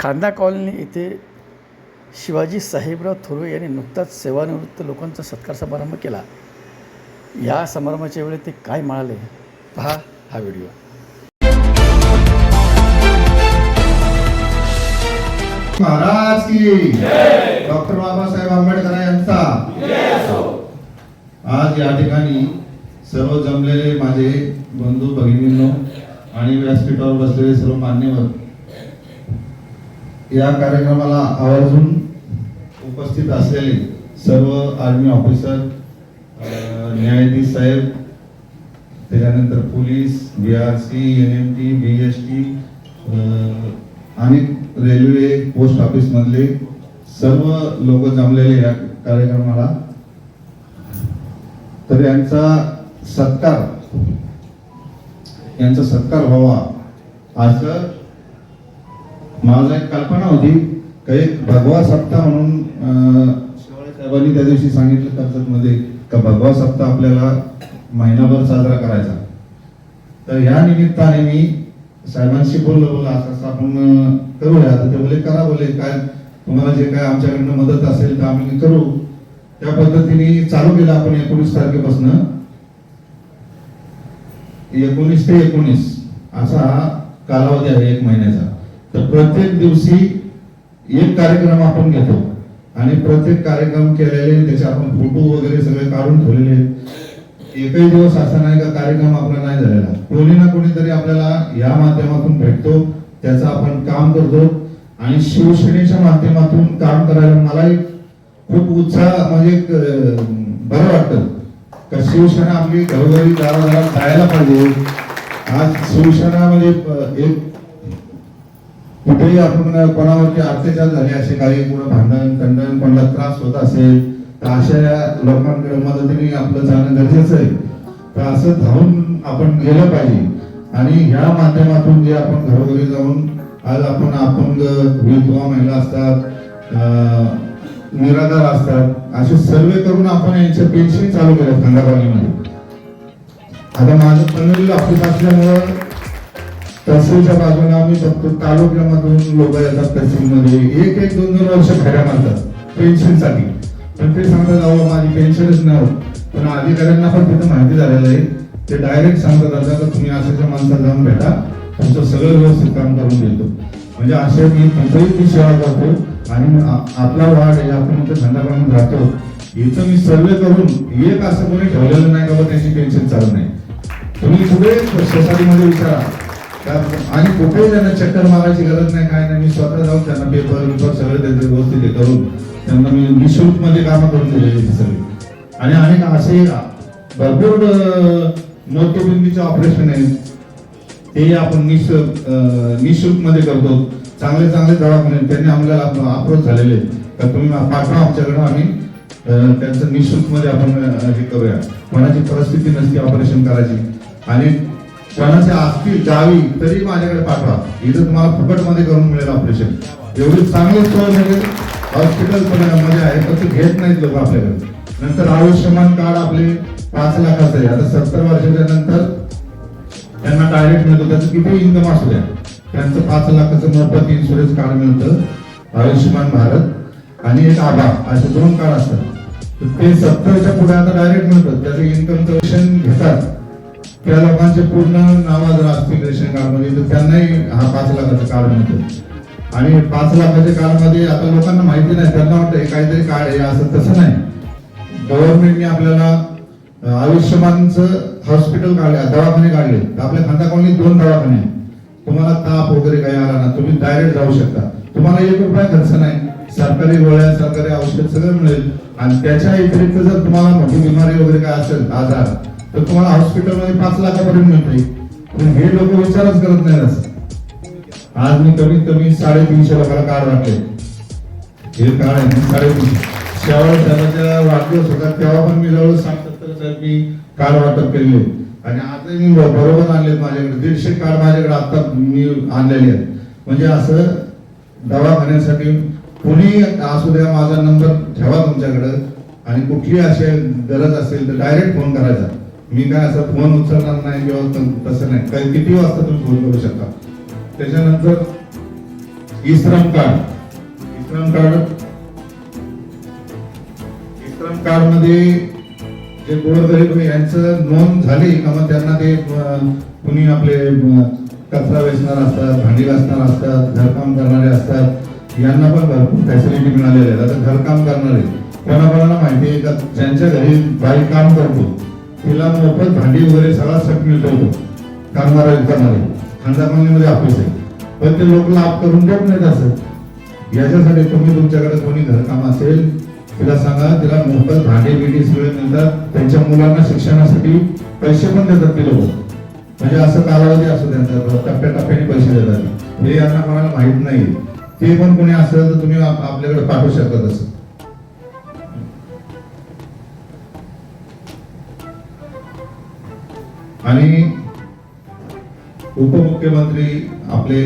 खांदा कॉलनी येथे शिवाजी साहेबराव थोरवे यांनी नुकताच सेवानिवृत्त लोकांचा सत्कार समारंभ केला. या समारंभाच्या वेळी ते काय म्हणाले? पहा हा व्हिडिओ. महाराज की डॉक्टर बाबासाहेब आंबेडकर यांचा. आज या ठिकाणी सर्व जमलेले माझे बंधू भगिनींनो आणि व्यासपीठावर बसलेले सर्व मान्यवर या कार्यक्रमाला आवर्जून उपस्थित असलेले सर्व आर्मी ऑफिसर न्यायाधीश साहेब त्याच्यानंतर police B R C N M T B S T आणि रेल्वे पोस्ट ऑफिस मधले सर्व लोक जमलेले या कार्यक्रमाला. तर यांचा सत्कार यांचा सत्कार व्हावा असं माझा एक कल्पना होती काही एक भगवा सप्ताह म्हणून शेवाळे साहेबांनी त्या दिवशी सांगितलं कर्जत मध्ये का भगवा सप्ताह आपल्याला महिनाभर साजरा करायचा. तर ह्या निमित्ताने मी साहेबांशी बोललो बोला असं असं आपण करूया. तर ते बोले करा बोले काय तुम्हाला जे काय आमच्याकडनं मदत असेल तर आम्ही करू. त्या पद्धतीने चालू केलं आपण एकोणीस तारखेपासून. एकोणीस ते एकोणीस असा हा कालावधी आहे एक महिन्याचा. तर प्रत्येक दिवशी एक कार्यक्रम आपण घेतो. आणि प्रत्येक कार्यक्रम केलेले त्याचे आपण फोटो वगैरे सगळे काढून ठेवलेले आहेत. एकही दिवस असा नाही का कार्यक्रम आपला नाही झालेला. कोणी ना कोणीतरी आपल्याला या माध्यमातून भेटतो त्याचं आपण काम करतो. आणि शिवसेनेच्या माध्यमातून काम करायला मलाही खूप उत्साह म्हणजे बरं वाटतं. का शिवसेना आपली घरोघरी दारादारात जायला पाहिजे. आज शिवसेना म्हणजे एक कुठेही आपण कोणावरती अत्याचार झाले असे काही कुठं भांडण खंडन कोणाला त्रास होत असेल तर अशा लोकांकडे मदतीने आपलं जाणं गरजेचं आहे. तर असं धावून आपण गेलं पाहिजे. आणि ह्या माध्यमातून जे आपण घरोघरी जाऊन आज आपण अपंग विधवा महिला असतात निराधार असतात असे सर्वे करून आपण यांच्या पेन्शन चालू केल्या खंडापालीमध्ये आता माझं पनवेल ऑफिस असल्यामुळं तहसीलच्या बाजूला आम्ही बघतो तालुक्यामधून लोक येतात तहसीलमध्ये. एक एक दोन दोन वर्ष फेऱ्या मारतात पेन्शनसाठी. पण ते सांगतात अहो माझी पेन्शनच नाही पण अधिकाऱ्यांना पण तिथं माहिती झालेलं आहे. ते डायरेक्ट सांगतात आता तर तुम्ही अशाच्या माणसाला जाऊन भेटा. तुमचं सगळं व्यवस्थित काम करून देतो. म्हणजे असे मी तुमचंही ती सेवा करतो आणि आपला वाढ आहे आपण इथं करून राहतो. इथं मी सर्वे करून एक असं कोणी ठेवलेलं नाही का बाबा त्यांची पेन्शन चालू नाही. तुम्ही सगळे सोसायटीमध्ये विचारा. आणि कुठेही त्यांना चक्कर मारायची गरज नाही काय नाही. मी स्वतः जाऊन त्यांना पेपर पेपर सगळे त्यांचे व्यवस्थित हे करून त्यांना मी निशुल्कमध्ये कामं करून दिलेली सगळे सगळी. आणि अनेक असे भरपूर अं, ऑपरेशन आहे ते आपण निशुल्क निशुल्कमध्ये करतो. चांगले चांगले दवाखाने त्यांनी आम्हाला अप्रोच झालेले तर तुम्ही पाठवा आमच्याकडं आम्ही त्यांचं निशुल्कमध्ये आपण हे करूया. कोणाची परिस्थिती नसते ऑपरेशन करायची. आणि कोणाचे असतील जावी तरी माझ्याकडे पाठवा. इथं तुम्हाला फुकटमध्ये करून मिळेल ऑपरेशन एवढी चांगली सोय म्हणजे हॉस्पिटलमध्ये आहे पण ते घेत नाहीत लोक आपल्याकडे. नंतर आयुष्यमान कार्ड आपले पाच लाखाचं आहे. आता सत्तर वर्षाच्या नंतर त्यांना डायरेक्ट मिळतो. त्याचं किती इन्कम असू द्या. त्यांचं पाच लाखाचं मोफत इन्शुरन्स कार्ड मिळतं. आयुष्यमान भारत. आणि एक आभा असे दोन कार्ड असतात. ते सत्तरच्या पुढे आता डायरेक्ट मिळतात. त्याचं इन्कम कलेक्शन घेतात. त्या लोकांचे पूर्ण नावा जर असतील रेशन कार्डमध्ये तर त्यांनाही हा पाच लाखाचं कार्ड मिळतो. आणि पाच लाखाच्या कार्डमध्ये आता लोकांना माहिती नाही त्यांना वाटतं हे काहीतरी कार्ड आहे असं तसं नाही. गव्हर्नमेंटने आपल्याला आयुष्यमानचं हॉस्पिटल काढले दवाखाने काढले. तर आपल्या खांदा कॉलनीत दोन दवाखाने आहेत. तुम्हाला ताप वगैरे काही आला ना तुम्ही डायरेक्ट जाऊ शकता. तुम्हाला एक रुपया खर्च नाही. सरकारी गोळ्या सरकारी औषध सगळं मिळेल. आणि त्याच्या व्यतिरिक्त जर तुम्हाला मोठी बिमारी वगैरे काय असेल आजार तर तुम्हाला हॉस्पिटलमध्ये पाच लाखापर्यंत मिळते पण हे लोक विचारच करत नाही असं. आज मी कमीत कमी साडेतीनशे लोकांना कार्ड वाटले हे कार्ड आहे ना, साडेतीनशे. शेवळ साहेबांच्या वाढदिवस होता तेव्हा पण मी जवळ साठ सत्तर साहेब मी कार्ड वाटप केलेले. आणि आता मी बरोबर आणलेत माझ्याकडे. दीडशे कार्ड माझ्याकडे आता मी आणलेले आहेत. म्हणजे असं दवाखान्यासाठी कुणी असू द्या माझा नंबर ठेवा तुमच्याकडं. आणि कुठली अशी गरज असेल तर डायरेक्ट फोन करायचा. मी काय असं फोन उचलणार नाही किंवा तसं नाही. काही किती वाजता तुम्ही फोन करू शकता? त्याच्यानंतर इश्रम कार्ड. इश्रम कार्ड. इश्रम कार्डमध्ये जे गोरगरीब यांचं नोंद झाली का मग त्यांना ते कुणी आपले कचरा वेचणार असतात भांडी घासणार असतात घरकाम करणारे असतात यांना पण भरपूर फॅसिलिटी मिळालेल्या आहेत. आता घरकाम करणारे कोणाकोणाला माहिती आहे का? ज्यांच्या घरी बाई काम करतो. तिला मोफत भांडी वगैरे सगळा सट मिळतो कामगार युद्धामध्ये खंडामध्ये ऑफिस आहे. पण ते लोक लाभ करून देत नाहीत असं. याच्यासाठी तुम्ही तुमच्याकडे कोणी घरकाम असेल तिला सांगा तिला मोफत भांडे बिडी सगळे मिळतात. त्यांच्या मुलांना शिक्षणासाठी पैसे पण देतात ते लोक. म्हणजे असं कालावधी असतो त्यांचा टप्प्याटप्प्याने पैसे देतात. हे यांना कोणाला माहीत नाही. ते पण कोणी असेल तर तुम्ही आपल्याकडे पाठवू शकता तसं. आणि उपमुख्यमंत्री आपले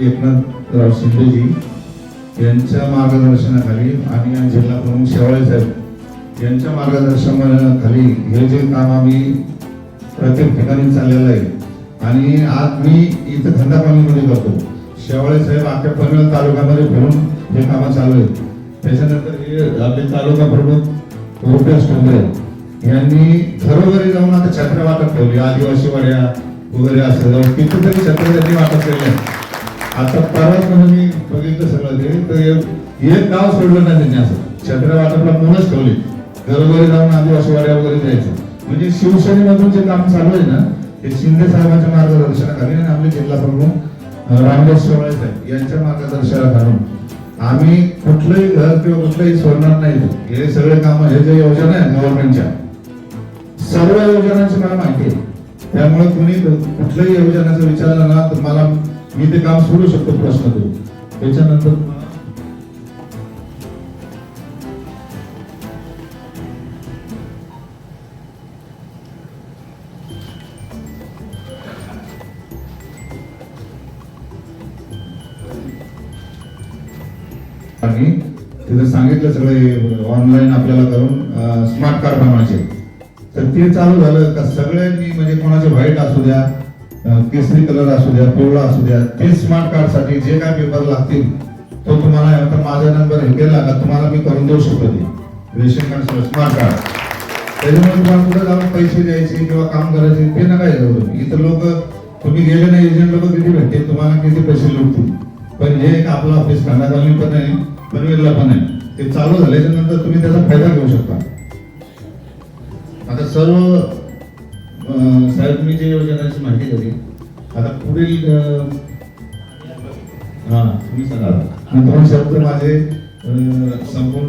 एकनाथराव शिंदेजी यांच्या मार्गदर्शनाखाली आणि जिल्हा प्रमुख शेवाळे साहेब यांच्या मार्गदर्शनाखाली हे जे काम आम्ही प्रत्येक ठिकाणी चाललेलं आहे आणि आज मी इथं खंडापालीमध्ये करतो शेवाळे साहेब अख्ख्या पनवेल तालुक्यामध्ये फिरून हे कामं चालू आहेत. त्याच्यानंतर हे आपले तालुका प्रमुख रुपेश ठोंबरे यांनी घरोघरी जाऊन आता छत्र वाटप ठेवली. आदिवासी वाड्या वगैरे असं जाऊन कितीतरी छत्र त्यांनी वाटप केले. आता परत म्हणून मी बघितलं सगळं ते तर एक गाव सोडलं नाही त्यांनी असं. छत्र वाटपला म्हणूनच ठेवली. घरोघरी जाऊन आदिवासी वाड्या वगैरे द्यायचं म्हणजे शिवसेनेमधून जे काम चालू आहे ना ते शिंदे साहेबांच्या मार्गदर्शनाखाली आणि आपले जिल्हा प्रमुख रामदास शेवाळे साहेब यांच्या मार्गदर्शनाखालून आम्ही कुठलंही घर किंवा कुठलंही सोडणार नाही. हे सगळे काम हे जे योजना आहेत गव्हर्नमेंटच्या सर्व योजनांची मला माहिती आहे. त्यामुळे तुम्ही कुठल्याही योजनाचा विचारला ना तर मला मी ते काम सोडू शकतो प्रश्न देऊ त्याच्यानंतर आणि तिथे सांगितलं सगळे ऑनलाईन आपल्याला करून स्मार्ट कार्ड बनवायचे. तर ते चालू झालं का सगळ्यांनी म्हणजे कोणाचे व्हाईट असू द्या केसरी कलर असू द्या पिवळा असू द्या ते स्मार्ट कार्डसाठी जे काय पेपर लागतील तो तुम्हाला आता माझा नंबर हे केला का तुम्हाला मी करून देऊ शकतो ते. रेशन कार्ड स्मार्ट कार्ड त्याच्यामुळे तुम्हाला कुठे जाऊन पैसे द्यायचे किंवा काम करायचे ते नका हे करू लोक तुम्ही गेले नाही एजंट लोक किती भेटतील तुम्हाला किती पैसे लुटतील. पण हे एक आपलं ऑफिस खानाकाली पण आहे पनवेलला पण आहे. ते चालू झाल्याच्यानंतर तुम्ही त्याचा फायदा घेऊ शकता. आता सर्व साहेब मी जे योजनांची माहिती दिली आता पुढील हा तुम्ही सांगा. दोन शब्द माझे अं, संपून